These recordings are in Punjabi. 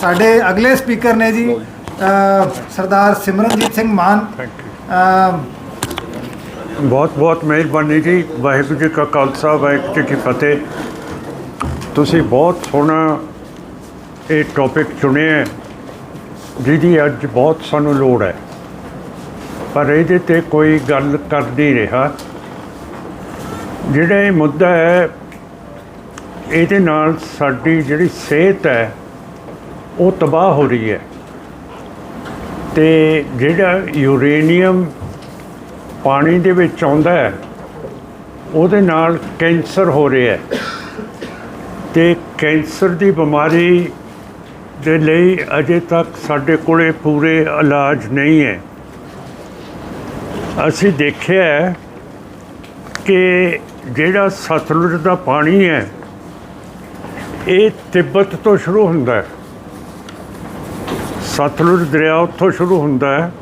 ਸਾਡੇ ਅਗਲੇ ਸਪੀਕਰ ਨੇ ਜੀ ਸਰਦਾਰ ਸਿਮਰਨਜੀਤ ਸਿੰਘ ਮਾਨ। ਬਹੁਤ ਬਹੁਤ ਮਿਹਰਬਾਨੀ ਜੀ। ਵਾਹਿਗੁਰੂ ਜੀ ਕਾ ਖਾਲਸਾ ਵਾਹਿਗੁਰੂ ਜੀ ਕੀ ਫਤਿਹ। ਤੁਸੀਂ ਬਹੁਤ ਸੋਹਣਾ ਇਹ ਟੌਪਿਕ ਚੁਣਿਆ ਹੈ, ਜਿਹਦੀ ਅੱਜ ਬਹੁਤ ਸਾਨੂੰ ਲੋੜ ਹੈ। ਪਰ ਇਹਦੇ ਤੇ ਕੋਈ ਗੱਲ ਕਰ ਨਹੀਂ ਰਿਹਾ। ਜਿਹੜਾ ਇਹ ਮੁੱਦਾ ਹੈ ਇਹਦੇ ਨਾਲ ਸਾਡੀ ਜਿਹੜੀ ਸਿਹਤ ਹੈ ਉਹ ਤਬਾਹ ਹੋ ਰਹੀ ਹੈ। ਤੇ ਜਿਹੜਾ ਯੂਰੇਨੀਅਮ ਪਾਣੀ ਦੇ ਵਿੱਚ ਆਉਂਦਾ ਹੈ, ਉਹਦੇ ਨਾਲ ਕੈਂਸਰ ਹੋ ਰਿਹਾ ਹੈ। ਤੇ ਕੈਂਸਰ ਦੀ ਬਿਮਾਰੀ ਦੇ ਲਈ ਅਜੇ ਤੱਕ ਸਾਡੇ ਕੋਲੇ ਪੂਰੇ ਇਲਾਜ ਨਹੀਂ ਹੈ। ਅਸੀਂ ਦੇਖਿਆ ਕਿ ਜਿਹੜਾ ਸਤਲੁਜ ਦਾ ਪਾਣੀ ਹੈ, ਇਹ ਤਿੱਬਤ ਤੋਂ ਸ਼ੁਰੂ ਹੁੰਦਾ ਹੈ। ਸਤਲੁਜ ਦਰਿਆ ਉੱਥੋਂ ਸ਼ੁਰੂ ਹੁੰਦਾ ਹੈ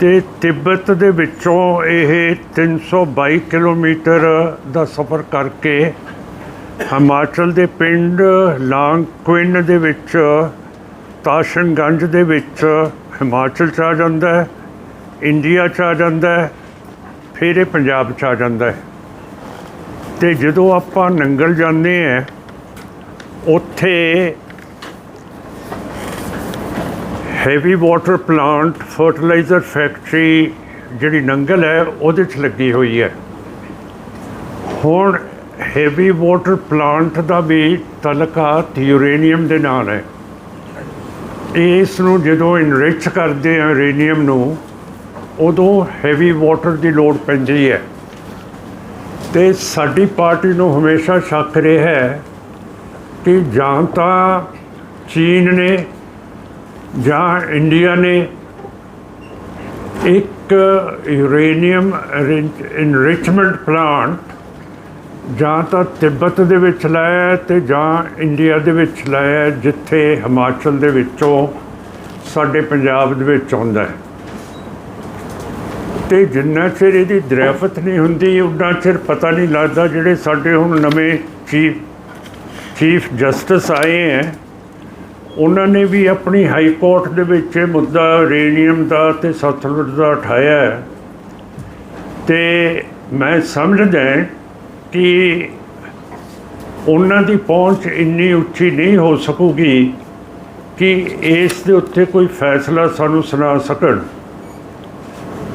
ਤੇ ਤਿੱਬਤ ਦੇ ਵਿੱਚੋਂ ਇਹ 322 ਕਿਲੋਮੀਟਰ ਦਾ ਸਫ਼ਰ ਕਰਕੇ ਹਿਮਾਚਲ ਦੇ ਪਿੰਡ ਲਾਂਗਕੁਇਨ ਦੇ ਵਿੱਚ, ਤਾਸ਼ਨਗੰਜ ਦੇ ਵਿੱਚ ਹਿਮਾਚਲ ਚ ਆ ਜਾਂਦਾ ਹੈ, ਇੰਡੀਆ ਚ ਆ ਜਾਂਦਾ ਹੈ, ਫਿਰ ਇਹ ਪੰਜਾਬ ਚ ਆ ਜਾਂਦਾ ਹੈ। ਤੇ ਜਦੋਂ ਆਪਾਂ ਨੰਗਲ ਜਾਂਦੇ ਹਾਂ, ਉੱਥੇ heavy water plant fertiliser factory ਜਿਹੜੀ ਨੰਗਲ ਹੈ, ਉਹਦੇ 'ਚ ਲੱਗੀ ਹੋਈ ਹੈ। ਹੁਣ ਹੈਵੀ ਵਾਟਰ ਪਲਾਂਟ ਦਾ ਵੀ ਤਲਕਾਤ ਯੂਰੇਨੀਅਮ ਦੇ ਨਾਲ ਹੈ। ਇਸ ਨੂੰ ਜਦੋਂ ਇਨਰਿਚ ਕਰਦੇ ਆ ਯੂਰੇਨੀਅਮ ਨੂੰ, ਉਦੋਂ ਹੈਵੀ ਵਾਟਰ ਦੀ ਲੋੜ ਪੈਂਦੀ ਹੈ। ਤੇ ਸਾਡੀ ਪਾਰਟੀ ਨੂੰ ਹਮੇਸ਼ਾ ਸ਼ੱਕ ਰਿਹਾ ਹੈ ਕਿ ਜਾਂ ਤਾਂ ਚੀਨ ਨੇ ਜਾਂ ਇੰਡੀਆ ਨੇ ਇੱਕ ਯੂਰੇਨੀਅਮ ਇਨਰਿਚਮੈਂਟ ਪਲਾਂਟ ਜਾਂ ਤਾਂ ਤਿੱਬਤ ਦੇ ਵਿੱਚ ਲਾਇਆ ਹੈ ਤੇ ਜਾਂ ਇੰਡੀਆ ਦੇ ਵਿੱਚ ਲਾਇਆ ਜਿੱਥੇ ਹਿਮਾਚਲ ਦੇ ਵਿੱਚੋਂ ਸਾਡੇ ਪੰਜਾਬ ਦੇ ਵਿੱਚ ਆਉਂਦਾ ਹੈ। ਤੇ ਜਿੰਨਾ ਚਿਰ ਇਹਦੀ ਦਰਿਆਫਤ ਨਹੀਂ ਹੁੰਦੀ, ਉਨਾ ਚਿਰ ਪਤਾ ਨਹੀਂ ਲੱਗਦਾ ਜਿਹੜੇ ਸਾਡੇ ਹੁਣ ਨਵੇਂ ਚੀਫ ਚੀਫ ਜਸਟਿਸ ਆਏ ਹੈ ਉਹਨਾਂ ਨੇ ਵੀ ਆਪਣੀ ਹਾਈ ਕੋਰਟ ਦੇ ਵਿੱਚ ਇਹ ਮੁੱਦਾ ਯੂਰੇਨੀਅਮ ਦਾ ਤੇ ਸਤਲੁਜ ਦਾ ਉਠਾਇਆ ਹੈ। ਤੇ ਮੈਂ ਸਮਝਦਾ ਕਿ ਉਹਨਾਂ ਦੀ ਪਹੁੰਚ ਇੰਨੀ ਉੱਚੀ ਨਹੀਂ ਹੋ ਸਕੂਗੀ ਕਿ ਇਸ ਦੇ ਉੱਤੇ ਕੋਈ ਫੈਸਲਾ ਸਾਨੂੰ ਸੁਣਾ ਸਕਣ।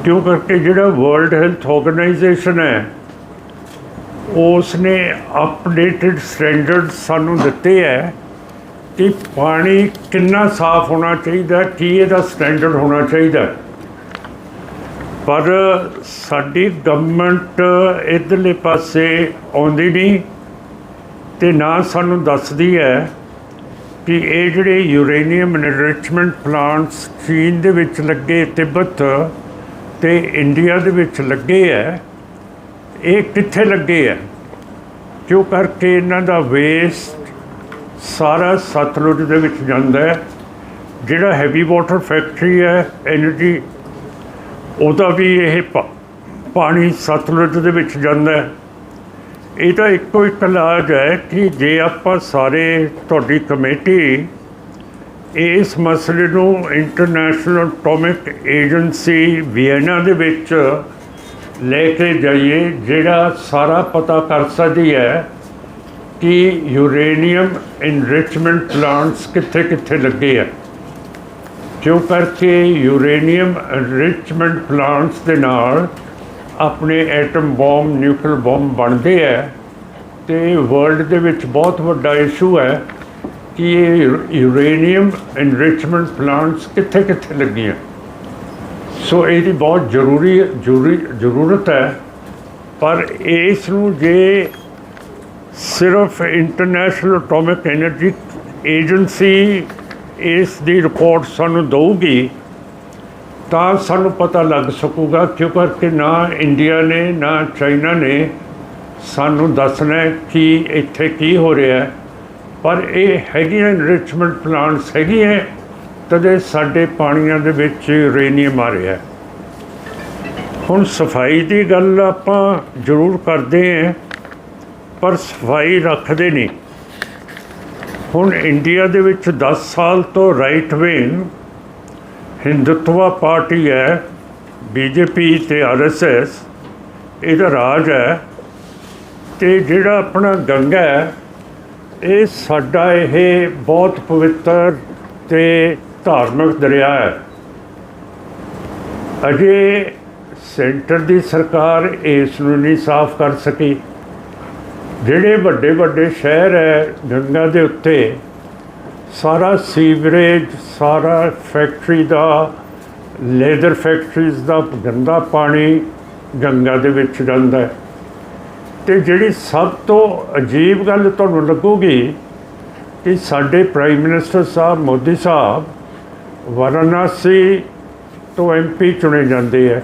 ਕਿਉਂ ਕਰਕੇ ਜਿਹੜਾ ਵਰਲਡ ਹੈਲਥ ਆਰਗੇਨਾਈਜੇਸ਼ਨ ਹੈ ਉਸ ਨੇ ਅਪਡੇਟਡ ਸਟੈਂਡਰਡ ਸਾਨੂੰ ਦਿੱਤੇ ਹੈ ਕਿ ਪਾਣੀ ਕਿੰਨਾ ਸਾਫ਼ ਹੋਣਾ ਚਾਹੀਦਾ, ਕੀ ਇਹਦਾ ਸਟੈਂਡਰਡ ਹੋਣਾ ਚਾਹੀਦਾ। ਪਰ ਸਾਡੀ ਗਵਰਨਮੈਂਟ ਇਧਰਲੇ ਪਾਸੇ ਆਉਂਦੀ ਨਹੀਂ ਤੇ ਨਾ ਸਾਨੂੰ ਦੱਸਦੀ ਹੈ ਕਿ ਇਹ ਜਿਹੜੇ ਯੂਰੇਨੀਅਮ ਐਨਰਿਚਮੈਂਟ ਪਲਾਂਟਸ ਚੀਨ ਦੇ ਵਿੱਚ ਲੱਗੇ ਤਿੱਬਤ ਤੇ ਇੰਡੀਆ ਦੇ ਵਿੱਚ ਲੱਗੇ ਹੈ, ਇਹ ਕਿੱਥੇ ਲੱਗੇ ਹੈ? ਕਿਉਂ ਕਰਕੇ ਇਹਨਾਂ ਦਾ ਵੇਸਟ ਸਾਰਾ ਸਤਲੁਜ ਦੇ ਵਿੱਚ ਜਾਂਦਾ ਹੈ। ਜਿਹੜਾ ਹੈਵੀ ਵਾਟਰ ਫੈਕਟਰੀ ਹੈ ਐਨਰਜੀ ਉਹਦਾ ਵੀ ਇਹ ਪਾਣੀ ਸਤਲੁਜ ਦੇ ਵਿੱਚ ਜਾਂਦਾ ਹੈ। ਇਹ ਤਾਂ ਇੱਕੋ ਇੱਕ ਇਲਾਜ ਹੈ ਕਿ ਜੇ ਆਪਾਂ ਸਾਰੇ ਤੁਹਾਡੀ ਕਮੇਟੀ ਇਸ ਮਸਲੇ ਨੂੰ ਇੰਟਰਨੈਸ਼ਨਲ ਟੋਮਿਕ ਏਜੰਸੀ ਵੀਨਾ ਦੇ ਵਿੱਚ ਲੈ ਕੇ ਜਾਈਏ, ਜਿਹੜਾ ਸਾਰਾ ਪਤਾ ਕਰ ਸਕਦੀ ਹੈ ਕਿ ਯੂਰੇਨੀਅਮ ਇਨਰਿਚਮੈਂਟ ਪਲਾਂਟਸ ਕਿੱਥੇ ਕਿੱਥੇ ਲੱਗੇ ਆ? ਕਿਉਂ ਕਰਕੇ ਯੂਰੇਨੀਅਮ ਇਨਰਿਚਮੈਂਟ ਪਲਾਂਟਸ ਦੇ ਨਾਲ ਆਪਣੇ ਐਟਮ ਬੰਬ ਨਿਊਕਲੀਅਰ ਬੰਬ ਬਣਦੇ ਆ? ਤੇ ਵਰਲਡ ਦੇ ਵਿੱਚ ਬਹੁਤ ਵੱਡਾ ਇਸ਼ੂ ਹੈ ਕਿ ਇਹ ਯੂਰੇਨੀਅਮ ਇਨਰਿਚਮੈਂਟ ਪਲਾਂਟਸ ਕਿੱਥੇ ਕਿੱਥੇ ਲੱਗੀਆਂ? ਸੋ ਇਹਦੀ ਬਹੁਤ ਜ਼ਰੂਰੀ ਜ਼ਰੂਰੀ, ਜ਼ਰੂਰਤ ਹੈ। ਪਰ ਇਸ ਨੂੰ ਜੇ ਸਿਰਫ ਇੰਟਰਨੈਸ਼ਨਲ ਐਟੋਮਿਕ ਐਨਰਜੀ ਏਜੰਸੀ ਇਸ ਦੀ ਰਿਪੋਰਟ ਸਾਨੂੰ ਦਊਗੀ, ਤਾਂ ਸਾਨੂੰ ਪਤਾ ਲੱਗ ਸਕੂਗਾ ਕਿਉਂ ਕਰਕੇ ਨਾ ਇੰਡੀਆ ਨੇ, ਨਾ ਚਾਈਨਾ ਨੇ ਸਾਨੂੰ ਦੱਸਣਾ ਕਿ ਇੱਥੇ ਕੀ ਹੋ ਰਿਹਾ ਪਰ ਇਹ ਹੈਗੀਆਂ ਇਨਰਿਚਮੈਂਟ ਪਲਾਂਟਸ ਹੈਗੀਆਂ ਤਦੇ ਸਾਡੇ ਪਾਣੀਆਂ ਦੇ ਵਿੱਚ ਯੂਰੇਨੀਅਮ ਆ ਰਿਹਾ ਹੁਣ ਸਫ਼ਾਈ ਦੀ ਗੱਲ ਆਪਾਂ ਜ਼ਰੂਰ ਕਰਦੇ ਹਾਂ। ਪਰ ਸਫ਼ਾਈ ਰੱਖਦੇ ਨਹੀਂ। ਹੁਣ ਇੰਡੀਆ ਦੇ ਵਿੱਚ 10 ਸਾਲ ਤੋਂ ਰਾਈਟ ਵਿੰਗ ਹਿੰਦੁਤਵਾ ਪਾਰਟੀ ਹੈ ਬੀਜੇਪੀ ਤੇ ਆਰਐਸਐਸ ਇਹਦਾ ਰਾਜ ਹੈ ਤੇ ਜਿਹੜਾ ਆਪਣਾ ਗੰਗਾ ਹੈ, ਇਹ ਸਾਡਾ ਇਹ ਬਹੁਤ ਪਵਿੱਤਰ ਤੇ ਧਾਰਮਿਕ ਦਰਿਆ ਹੈ। ਅਜੇ ਸੈਂਟਰ ਦੀ ਸਰਕਾਰ ਇਸ ਨੂੰ ਨਹੀਂ ਸਾਫ਼ ਕਰ ਸਕੀ। ਜਿਹੜੇ ਵੱਡੇ ਵੱਡੇ ਸ਼ਹਿਰ ਹੈ ਗੰਗਾ ਦੇ ਉੱਤੇ, ਸਾਰਾ ਸੀਵਰੇਜ, ਸਾਰਾ ਫੈਕਟਰੀ ਦਾ ਲੇਦਰ ਫੈਕਟਰੀਜ਼ ਦਾ ਗੰਦਾ ਪਾਣੀ ਗੰਗਾ ਦੇ ਵਿੱਚ ਜਾਂਦਾ ਹੈ। ਤੇ ਜਿਹੜੀ ਸਭ ਤੋਂ ਅਜੀਬ ਗੱਲ ਤੁਹਾਨੂੰ ਲੱਗੂਗੀ ਕਿ ਸਾਡੇ ਪ੍ਰਾਈਮ ਮਿਨਿਸਟਰ ਸਾਹਿਬ, ਮੋਦੀ ਸਾਹਿਬ ਵਾਰਾਣਸੀ ਤੋਂ ਐਮਪੀ ਚੁਣੇ ਜਾਂਦੇ ਹੈ।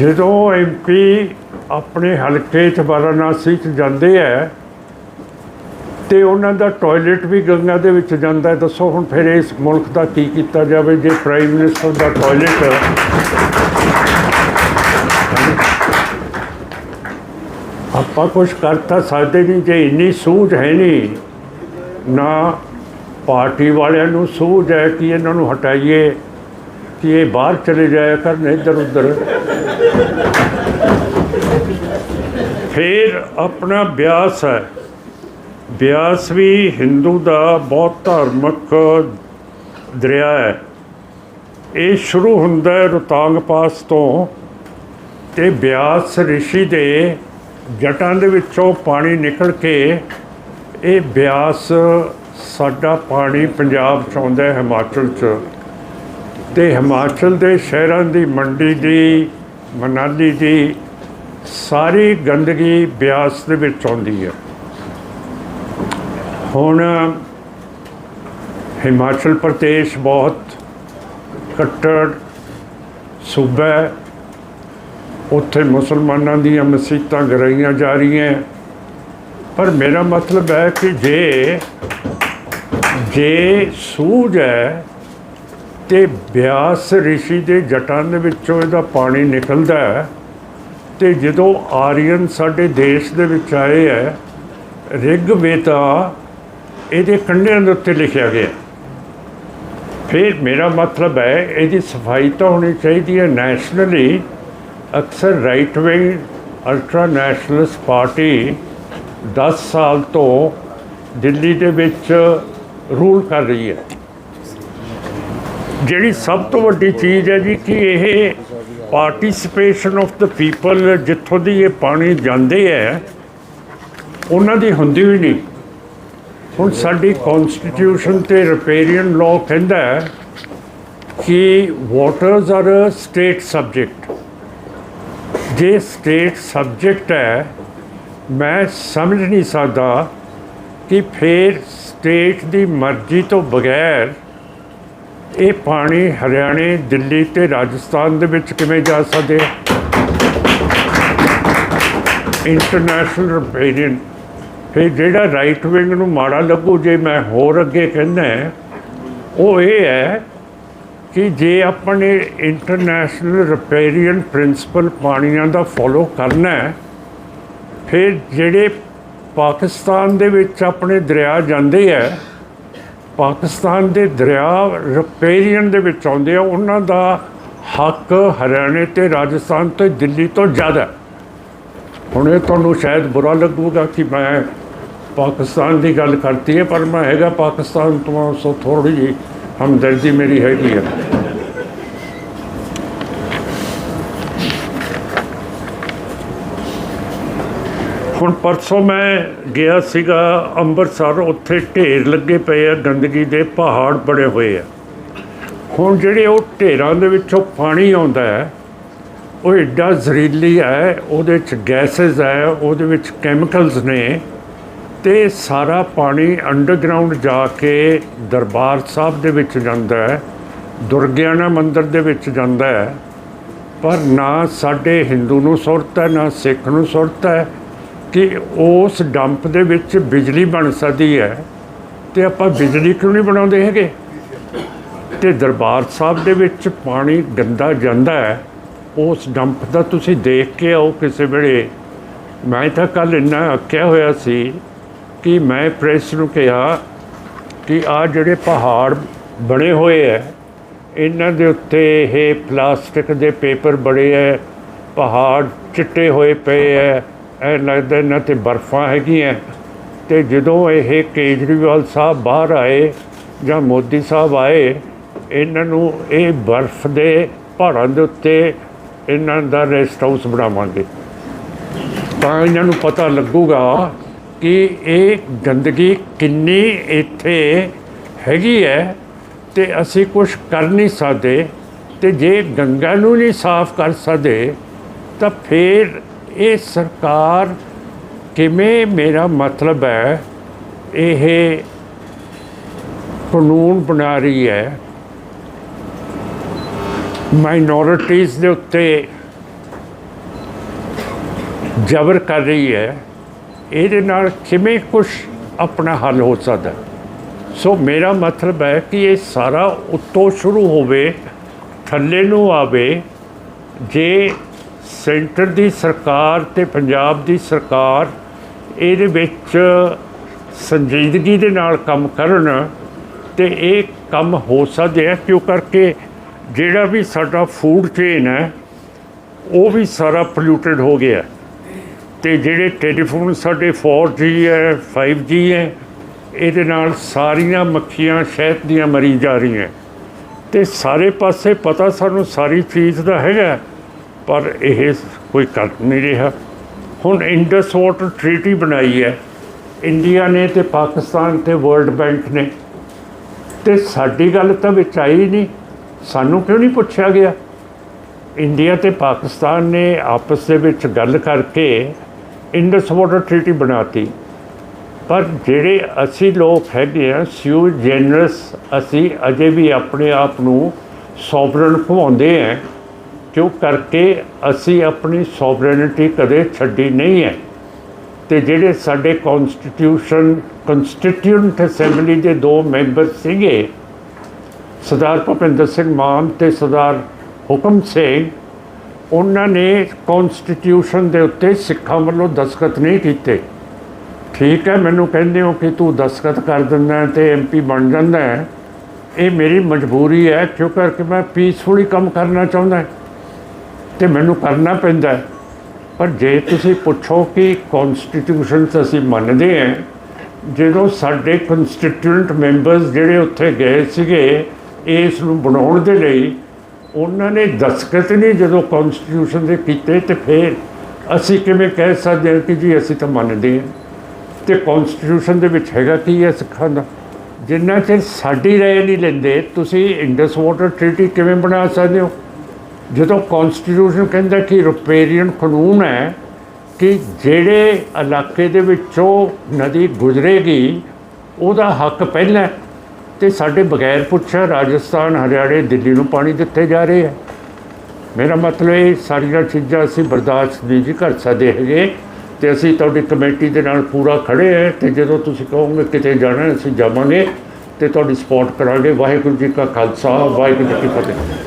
ਜਦੋਂ ਐਮਪੀ ਆਪਣੇ ਹਲਕੇ ਚ ਵਾਰਾਣਸੀ ਚ ਜਾਂਦੇ ਹੈ ਤੇ ਉਹਨਾਂ ਦਾ ਟਾਇਲਟ ਵੀ ਗੰਗਾ ਦੇ ਵਿੱਚ ਜਾਂਦਾ ਦੱਸੋ ਹੁਣ ਫਿਰ ਇਸ ਮੁਲਕ ਦਾ ਕੀ ਕੀਤਾ ਜਾਵੇ ਜੇ ਪ੍ਰਾਈਮ ਮਿਨਿਸਟਰ ਦਾ ਟਾਇਲਟ ਆਪਾਂ ਕੁਝ ਕਰ ਤਾਂ ਸਕਦੇ ਨਹੀਂ ਜੇ ਇੰਨੀ ਸੂਝ ਹੈ ਨਹੀਂ ਨਾ ਪਾਰਟੀ ਵਾਲਿਆਂ ਨੂੰ ਸੂਝ ਹੈ ਕਿ ਇਹਨਾਂ ਨੂੰ ਹਟਾਈਏ, ਕਿ ਇਹ ਬਾਹਰ ਚਲੇ ਜਾਇਆ ਕਰਨ ਇੱਧਰ ਉੱਧਰ ਫਿਰ ਆਪਣਾ ਬਿਆਸ ਹੈ। ਬਿਆਸ ਵੀ ਹਿੰਦੂ ਦਾ ਬਹੁਤ ਧਾਰਮਿਕ ਦਰਿਆ ਹੈ। ਇਹ ਸ਼ੁਰੂ ਹੁੰਦਾ ਹੈ ਰੋਹਤਾਂਗ ਪਾਸ ਤੋਂ ਤੇ ਬਿਆਸ ਰਿਸ਼ੀ ਦੇ ਜਟਾਂ ਦੇ ਵਿੱਚੋਂ ਪਾਣੀ ਨਿਕਲ ਕੇ ਇਹ ਬਿਆਸ ਸਾਡਾ ਪਾਣੀ ਪੰਜਾਬ ਚ ਆਉਂਦਾ ਹੈ ਹਿਮਾਚਲ ਚ। ਤੇ ਹਿਮਾਚਲ ਦੇ ਸ਼ਹਿਰਾਂ ਦੀ ਮੰਡੀ ਦੀ, ਮਨਾਲੀ ਦੀ ਸਾਰੀ ਗੰਦਗੀ ਬਿਆਸ ਦੇ ਵਿੱਚ ਆਉਂਦੀ ਹੈ। ਹੁਣ ਹਿਮਾਚਲ ਪ੍ਰਦੇਸ਼ ਬਹੁਤ ਕੱਟੜ, ਸੂਬਾ ਹੈ। ਉੱਥੇ ਮੁਸਲਮਾਨਾਂ ਦੀਆਂ ਮਸਜਿਦਾਂ ਗਰਾਈਆਂ ਜਾ ਰਹੀਆਂ ਪਰ ਮੇਰਾ ਮਤਲਬ ਹੈ ਕਿ ਜੇ ਜੇ ਸੂਝ ਹੈ ਤੇ ਬਿਆਸ ਰਿਸ਼ੀ ਦੇ ਜਟਾਂ ਦੇ ਵਿੱਚੋਂ ਇਹਦਾ ਪਾਣੀ ਨਿਕਲਦਾ ਹੈ ਤੇ ਜਦੋਂ ਆਰੀਅਨ ਸਾਡੇ ਦੇਸ਼ ਦੇ ਵਿੱਚ ਆਏ ਹੈ ਰਿਗ ਵੇਤਾ ਇਹਦੇ ਕੰਢਿਆਂ ਦੇ ਉੱਤੇ ਲਿਖਿਆ ਗਿਆ। ਫਿਰ ਮੇਰਾ ਮਤਲਬ ਹੈ ਇਹਦੀ ਸਫ਼ਾਈ ਤਾਂ ਹੋਣੀ ਚਾਹੀਦੀ ਹੈ। ਨੈਸ਼ਨਲੀ ਅਕਸਰ right wing ultra nationalist party 10 ਸਾਲ ਤੋਂ ਦਿੱਲੀ ਦੇ ਵਿੱਚ ਰੂਲ ਕਰ ਰਹੀ ਹੈ। ਜਿਹੜੀ ਸਭ ਤੋਂ ਵੱਡੀ ਚੀਜ਼ ਹੈ ਜੀ, ਕਿ ਇਹ ਪਾਰਟਿਸਿਪੇਸ਼ਨ ਆਫ ਦ ਪੀਪਲ ਜਿੱਥੋਂ ਦੀ ਇਹ ਪਾਣੀ ਜਾਂਦੇ ਹੈ, ਉਹਨਾਂ ਦੀ ਹੁੰਦੀ ਵੀ ਨਹੀਂ। ਹੁਣ ਸਾਡੀ ਕਨਸਟੀਟਿਊਸ਼ਨ ਤੇ ਰਿਪੇਰੀਅਨ ਲਾਅ ਕਹਿੰਦਾ ਹੈ ਕਿ waters are a state subject ਜੇ ਸਟੇਟ ਸਬਜੈਕਟ ਹੈ, ਮੈਂ ਸਮਝ ਨਹੀਂ ਸਕਦਾ ਕਿ ਫਿਰ ਸਟੇਟ ਦੀ ਮਰਜ਼ੀ ਤੋਂ ਬਗੈਰ ਇਹ ਪਾਣੀ ਹਰਿਆਣੇ, ਦਿੱਲੀ ਤੇ ਰਾਜਸਥਾਨ ਦੇ ਵਿੱਚ ਕਿਵੇਂ ਜਾ ਸਕਦੇ ਇੰਟਰਨੈਸ਼ਨਲ ਰਿਪੇਰੀਅਨ ਫਿਰ ਜਿਹੜਾ ਰਾਈਟ ਵਿੰਗ ਨੂੰ ਮਾੜਾ ਲੱਗੂ, ਜੇ ਮੈਂ ਹੋਰ ਅੱਗੇ ਕਹਿੰਦਾ ਉਹ ਇਹ ਹੈ ਕਿ ਜੇ ਆਪਣੇ ਇੰਟਰਨੈਸ਼ਨਲ ਰਿਪੇਰੀਅਨ ਪ੍ਰਿੰਸੀਪਲ ਪਾਣੀਆਂ ਦਾ ਫੋਲੋ ਕਰਨਾ ਹੈ, ਫਿਰ ਜਿਹੜੇ ਪਾਕਿਸਤਾਨ ਦੇ ਵਿੱਚ ਆਪਣੇ ਦਰਿਆ ਜਾਂਦੇ ਹੈ ਪਾਕਿਸਤਾਨ ਦੇ ਦਰਿਆ ਰਿਪੇਰੀਅਨ ਦੇ ਵਿੱਚ ਆਉਂਦੇ ਆ, ਉਹਨਾਂ ਦਾ ਹੱਕ ਹਰਿਆਣੇ ਤੇ ਰਾਜਸਥਾਨ ਤੋਂ ਦਿੱਲੀ ਤੋਂ ਜ਼ਿਆਦਾ ਹੈ। ਹੁਣ ਇਹ ਤੁਹਾਨੂੰ ਸ਼ਾਇਦ ਬੁਰਾ ਲੱਗੂਗਾ ਕਿ ਮੈਂ ਪਾਕਿਸਤਾਨ ਦੀ ਗੱਲ ਕਰਤੀ ਹੈ, ਪਰ ਮੈਂ ਹੈਗਾ ਪਾਕਿਸਤਾਨ ਤੋਂ ਸੋ ਥੋੜੀ ਜਿਹੀ ਹਮਦਰਦੀ ਮੇਰੀ ਹੈਗੀ ਹੈ ਹੁਣ ਪਰਸੋਂ ਮੈਂ ਗਿਆ ਸੀਗਾ ਅੰਮ੍ਰਿਤਸਰ ਉੱਥੇ ਢੇਰ ਲੱਗੇ ਪਏ ਆ, ਗੰਦਗੀ ਦੇ ਪਹਾੜ ਬੜੇ ਹੋਏ ਆ। ਹੁਣ ਜਿਹੜੇ ਉਹ ਢੇਰਾਂ ਦੇ ਵਿੱਚੋਂ ਪਾਣੀ ਆਉਂਦਾ ਹੈ, ਉਹ ਏਡਾ ਜ਼ਹਿਰੀਲੀ ਹੈ, ਉਹਦੇ ਚ ਗੈਸਸ ਹੈ, ਉਹਦੇ ਵਿੱਚ ਕੈਮੀਕਲਸ ਨੇ ਤੇ ਸਾਰਾ ਪਾਣੀ ਅੰਡਰਗਰਾਉਂਡ ਜਾ ਕੇ ਦਰਬਾਰ ਸਾਹਿਬ ਦੇ ਵਿੱਚ ਜਾਂਦਾ ਹੈ ਦੁਰਗਿਆਨਾ ਮੰਦਿਰ ਦੇ ਵਿੱਚ ਜਾਂਦਾ ਹੈ। ਪਰ ਨਾ ਸਾਡੇ ਹਿੰਦੂ ਨੂੰ ਸੁਰਤ ਹੈ, ਨਾ ਸਿੱਖ ਨੂੰ ਸੁਰਤ ਹੈ ਕਿ ਉਸ ਡੰਪ ਦੇ ਵਿੱਚ ਬਿਜਲੀ ਬਣ ਸਕਦੀ ਹੈ ਤੇ ਆਪਾਂ ਬਿਜਲੀ ਕਿਉਂ ਨਹੀਂ ਬਣਾਉਂਦੇ ਹੈਗੇ? ਤੇ ਦਰਬਾਰ ਸਾਹਿਬ ਦੇ ਵਿੱਚ ਪਾਣੀ ਗੰਦਾ ਜਾਂਦਾ ਹੈ, ਉਸ ਡੰਪ ਦਾ ਤੁਸੀਂ ਦੇਖ ਕੇ ਆਓ ਕਿਸੇ ਵੇਲੇ। ਮੈਂ ਤਾਂ ਕੱਲ ਇੰਨਾ ਅੱਕਿਆ ਹੋਇਆ ਸੀ ਕਿ ਮੈਂ ਪ੍ਰੈਸ ਨੂੰ ਕਿਹਾ ਕਿ ਆ ਜਿਹੜੇ ਪਹਾੜ ਬਣੇ ਹੋਏ ਐ ਇਹਨਾਂ ਦੇ ਉੱਤੇ ਇਹ ਪਲਾਸਟਿਕ ਦੇ ਪੇਪਰ ਬੜੇ ਐ ਪਹਾੜ ਚਿੱਟੇ ਹੋਏ ਪਏ ਐ ਇਹ ਲੱਗਦਾ ਇਹਨਾਂ ਤੇ ਬਰਫਾਂ ਹੈਗੀਆਂ। ਤੇ ਜਦੋਂ ਇਹ ਕੇਜਰੀਵਾਲ ਸਾਹਿਬ ਬਾਹਰ ਆਏ ਜਾਂ ਮੋਦੀ ਸਾਹਿਬ ਆਏ, ਇਹਨਾਂ ਨੂੰ ਇਹ ਬਰਫ਼ ਦੇ ਪਹਾੜਾਂ ਦੇ ਉੱਤੇ ਇਹਨਾਂ ਦਾ ਰੈਸਟ ਹਾਊਸ ਬਣਾਵਾਂਗੇ। ਤਾਂ ਇਹਨਾਂ ਨੂੰ ਪਤਾ ਲੱਗੂਗਾ ਕਿ ਇਹ ਗੰਦਗੀ ਕਿੰਨੀ ਇੱਥੇ ਹੈਗੀ ਹੈ ਤੇ ਅਸੀਂ ਕੁਝ ਕਰ ਨਹੀਂ ਸਕਦੇ ਤੇ ਜੇ ਗੰਗਾ ਨੂੰ ਨਹੀਂ ਸਾਫ਼ ਕਰ ਸਕਦੇ, ਤਾਂ ਫਿਰ ਇਹ ਸਰਕਾਰ ਕਿਵੇਂ ਮੇਰਾ ਮਤਲਬ ਹੈ? ਇਹ ਕਾਨੂੰਨ ਬਣਾ ਰਹੀ ਹੈ। ਮਾਈਨੋਰਿਟੀਜ਼ ਦੇ ਉੱਤੇ ਜ਼ਬਰ ਕਰ ਰਹੀ ਹੈ। ਇਹਦੇ ਨਾਲ ਕਿਵੇਂ ਕੁਝ ਆਪਣਾ ਹੱਲ ਹੋ ਸਕਦਾ? ਸੋ ਮੇਰਾ ਮਤਲਬ ਹੈ ਕਿ ਇਹ ਸਾਰਾ ਉੱਤੋਂ ਸ਼ੁਰੂ ਹੋਵੇ, ਥੱਲੇ ਨੂੰ ਆਵੇ, ਜੇ ਸੈਂਟਰ ਦੀ ਸਰਕਾਰ ਤੇ ਪੰਜਾਬ ਦੀ ਸਰਕਾਰ ਇਹਦੇ ਵਿੱਚ ਸੰਜੀਦਗੀ ਦੇ ਨਾਲ ਕੰਮ ਕਰਨ ਤੇ ਇਹ ਕੰਮ ਹੋ ਸਕਦੇ ਆ, ਕਿਉਂ ਕਰਕੇ ਜਿਹੜਾ ਵੀ ਸਾਡਾ ਫੂਡ ਚੇਨ ਹੈ, ਉਹ ਵੀ ਸਾਰਾ ਪੋਲਿਊਟਡ ਹੋ ਗਿਆ। ਤੇ ਜਿਹੜੇ ਟੈਲੀਫੋਨ ਸਾਡੇ 4G ਹੈ 5G ਹੈ, ਇਹਦੇ ਨਾਲ ਸਾਰੀਆਂ ਮੱਖੀਆਂ ਸ਼ਹਿਦ ਦੀਆਂ ਮਰੀ ਜਾ ਰਹੀਆਂ। ਤੇ ਸਾਰੇ ਪਾਸੇ ਪਤਾ ਸਾਨੂੰ ਸਾਰੀ ਚੀਜ਼ ਦਾ ਹੈਗਾ। ਪਰ ਇਹ ਕੋਈ ਕਰ ਨਹੀਂ ਰਿਹਾ। ਹੁਣ ਇੰਡਸ ਵਾਟਰ ਟ੍ਰੀਟੀ ਬਣਾਈ ਹੈ। ਇੰਡੀਆ ਨੇ ਤੇ ਪਾਕਿਸਤਾਨ ਤੇ ਵਰਲਡ ਬੈਂਕ ਨੇ। ਤੇ ਸਾਡੀ ਗੱਲ ਤਾਂ ਵਿੱਚ ਆਈ ਨਹੀਂ। ਸਾਨੂੰ ਕਿਉਂ ਨਹੀਂ ਪੁੱਛਿਆ ਗਿਆ? ਇੰਡੀਆ ਤੇ ਪਾਕਿਸਤਾਨ ਨੇ ਆਪਸ ਦੇ ਵਿੱਚ ਗੱਲ ਕਰਕੇ ਇੰਡਸ ਵਾਟਰ ਟ੍ਰੀਟੀ ਬਣਾਤੀ। ਪਰ ਜਿਹੜੇ ਅਸੀਂ ਲੋਕ ਹੈਗੇ ਆ ਸਿਊ ਜੈਨਰਸ ਅਸੀਂ ਅਜੇ ਵੀ ਆਪਣੇ ਆਪ ਨੂੰ ਸੋਵਰਨ ਖਵਾਉਂਦੇ ਆ। ਕਿਉਂ ਕਰਕੇ ਅਸੀਂ ਆਪਣੀ ਸੋਵਰਨਿਟੀ ਕਦੇ ਛੱਡੀ ਨਹੀਂ ਹੈ। ਤੇ ਜਿਹੜੇ ਸਾਡੇ ਕਨਸਟੀਟਿਊਸ਼ਨ, ਕਨਸਟੀਟਿਊਂਟ ਅਸੈਂਬਲੀ ਦੇ ਦੋ ਮੈਂਬਰ ਸੀਗੇ, ਸਰਦਾਰ ਭੁਪਿੰਦਰ ਸਿੰਘ ਮਾਨ ਤੇ ਸਰਦਾਰ ਹੁਕਮ ਸਿੰਘ, ਉਹਨਾਂ ਨੇ ਕਨਸਟੀਟਿਊਸ਼ਨ ਦੇ ਉੱਤੇ ਸਿੱਖਾਂ ਵੱਲੋਂ ਦਸਖਤ ਨਹੀਂ ਕੀਤੇ। ਠੀਕ ਹੈ, ਮੈਨੂੰ ਕਹਿੰਦੇ ਹੋ ਕਿ ਤੂੰ ਦਸਖਤ ਕਰ ਦਿੰਦਾ ਹੈ ਤੇ ਐਮਪੀ ਬਣ ਜਾਂਦਾ ਹੈ। ਇਹ ਮੇਰੀ ਮਜਬੂਰੀ ਹੈ, ਕਿਉਂ ਕਰਕੇ ਮੈਂ ਪੀਸਫੁਲੀ ਕੰਮ ਕਰਨਾ ਚਾਹੁੰਦਾ ਤੇ ਮੈਨੂੰ ਕਰਨਾ ਪੈਂਦਾ ਪਰ ਜੇ ਤੁਸੀਂ ਪੁੱਛੋ ਕਿ ਕਨਸਟੀਟਿਊਸ਼ਨ ਅਸੀਂ ਮੰਨਦੇ ਹਾਂ, ਜਦੋਂ ਸਾਡੇ ਕਨਸਟੀਟਿਊਂਟ ਮੈਂਬਰਸ ਜਿਹੜੇ ਉੱਥੇ ਗਏ ਸੀਗੇ ਇਸ ਨੂੰ ਬਣਾਉਣ ਦੇ ਲਈ, ਉਹਨਾਂ ਨੇ ਦਸਖਤ ਨਹੀਂ ਜਦੋਂ ਕਨਸਟੀਟਿਊਸ਼ਨ ਦੇ ਕੀਤੇ ਤੇ ਫਿਰ ਅਸੀਂ ਕਿਵੇਂ ਕਹਿ ਸਕਦੇ ਹਾਂ ਕਿ ਜੀ ਅਸੀਂ ਤਾਂ ਮੰਨਦੇ ਹਾਂ। ਤੇ ਕਨਸਟੀਟਿਊਸ਼ਨ ਦੇ ਵਿੱਚ ਹੈਗਾ ਕੀ ਹੈ ਸਿੱਖਾਂ ਦਾ? ਜਿੰਨਾ ਚਿਰ ਸਾਡੀ ਰਾਏ ਨਹੀਂ ਲੈਂਦੇ, ਤੁਸੀਂ ਇੰਡਸ ਵਾਟਰ ਟ੍ਰੀਟੀ ਕਿਵੇਂ ਬਣਾ ਸਕਦੇ ਹੋ? ਜਦੋਂ ਕਨਸਟੀਟਿਊਸ਼ਨ ਕਹਿੰਦਾ ਕਿ ਰਿਪੇਰੀਅਨ ਕਾਨੂੰਨ ਹੈ ਕਿ ਜਿਹੜੇ ਇਲਾਕੇ ਦੇ ਵਿੱਚੋਂ ਨਦੀ ਗੁਜ਼ਰੇਗੀ, ਉਹਦਾ ਹੱਕ ਪਹਿਲਾਂ ਹੈ ਤੇ ਸਾਡੇ ਬਗੈਰ ਪੁੱਛਿਆ ਰਾਜਸਥਾਨ, ਹਰਿਆਣੇ, ਦਿੱਲੀ ਨੂੰ ਪਾਣੀ ਦਿੱਤੇ ਜਾ ਰਹੇ ਹੈ। ਮੇਰਾ ਮਤਲਬ ਇਹ ਸਾਰੀਆਂ ਚੀਜ਼ਾਂ ਅਸੀਂ ਬਰਦਾਸ਼ਤ ਨਹੀਂ ਜੀ ਕਰ ਸਕਦੇ ਹੈਗੇ ਤੇ ਅਸੀਂ ਤੁਹਾਡੀ ਕਮੇਟੀ ਦੇ ਨਾਲ ਪੂਰਾ ਖੜੇ ਹੈ ਤੇ ਜਦੋਂ ਤੁਸੀਂ ਕਹੋਗੇ ਕਿਤੇ ਜਾਣਾ ਅਸੀਂ ਜਾਵਾਂਗੇ ਤੇ ਤੁਹਾਡੀ ਸਪੋਰਟ ਕਰਾਂਗੇ। ਵਾਹਿਗੁਰੂ ਜੀ ਕਾ ਖਾਲਸਾ, ਵਾਹਿਗੁਰੂ ਜੀ ਕੀ ਫਤਿਹ।